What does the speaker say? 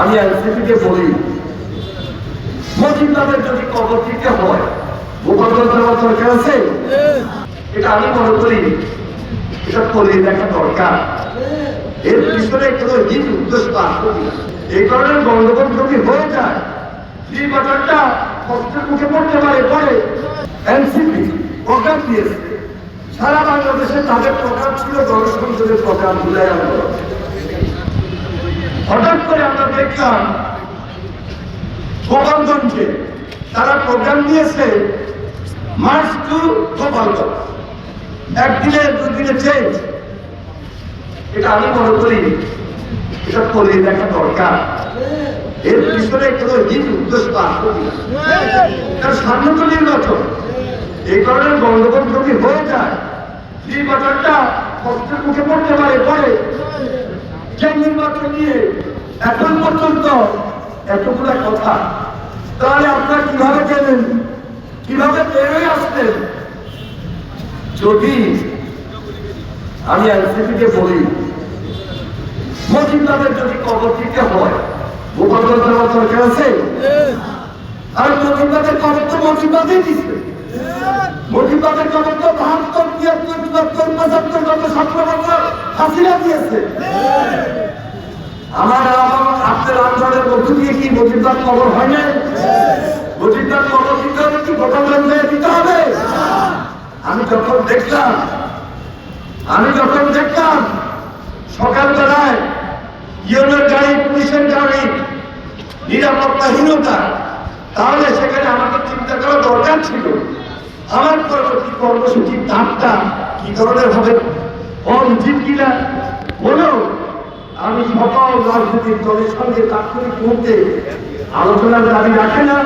আমি এনসিপিকে বলি মসজিদাদের যদি কবর দিতে হয় দেওয়ার দরকার আছে এটা আমি মনে করি, এটা করে দেখা দরকার। এর পিছনে কোনো উদ্দেশ্য আসবে এই কারণে গন্ডগোল যদি হয়ে যায় নির্বাচনটা কষ্টের মুখে পড়তে পারে। পরে এনসিপি দিয়েছে। সারা বাংলাদেশে তাদের প্রোগ্রাম ছিল গণসংসদের প্রোগ্রাম, জুলাই আন্দোলন। হঠাৎ করে আমরা দেখলাম গোপালগঞ্জে তারা প্রোগ্রাম দিয়েছে মার্চ টু গোপালগঞ্জ একদিনে, দুদিনে চেঞ্জ এটা আমি মনে করি, এটা করে দেখা দরকার। এর পিছনে কোনো হিত উদ্দেশ্য আসবে। এটা সামনে তো নির্বাচন। এই কারণে গন্ডগোল যদি হয়ে যায়, নির্বাচনটা কষ্টের মুখে পড়তে পারে, পরে যে নির্বাচন নিয়ে এখন পর্যন্ত এতগুলা কথা। তাহলে আপনারা কীভাবে গেলেন কীভাবে বেরোয় আসতেন যদি আমি এনসিপিকে বলি মসজিদাদের যদি কবর দিতে হয় গোপালগঞ্জ দেওয়ার দরকার আছে? আর মসজিদাদের কবর তো মসজিদাদেই দিচ্ছে। মসজিদাদের কবর তো পঁচাত্তর গত সতেরো আমি যখন দেখলাম, আমি যখন দেখলাম সকালবেলায় ইউনের গাড়ি, পুলিশের গাড়ি, নিরাপত্তাহীনতা, তাহলে সেখানে আমাকে চিন্তা করা দরকার ছিল আমার পরবর্তী কর্মসূচির ধাপটা কি ধরনের হবে? অনুচিত কিনা? বলো আমি সকল রাজনৈতিক দলের সঙ্গে তাৎক্ষণিক মুহূর্তে আলোচনার দাবি রাখে না।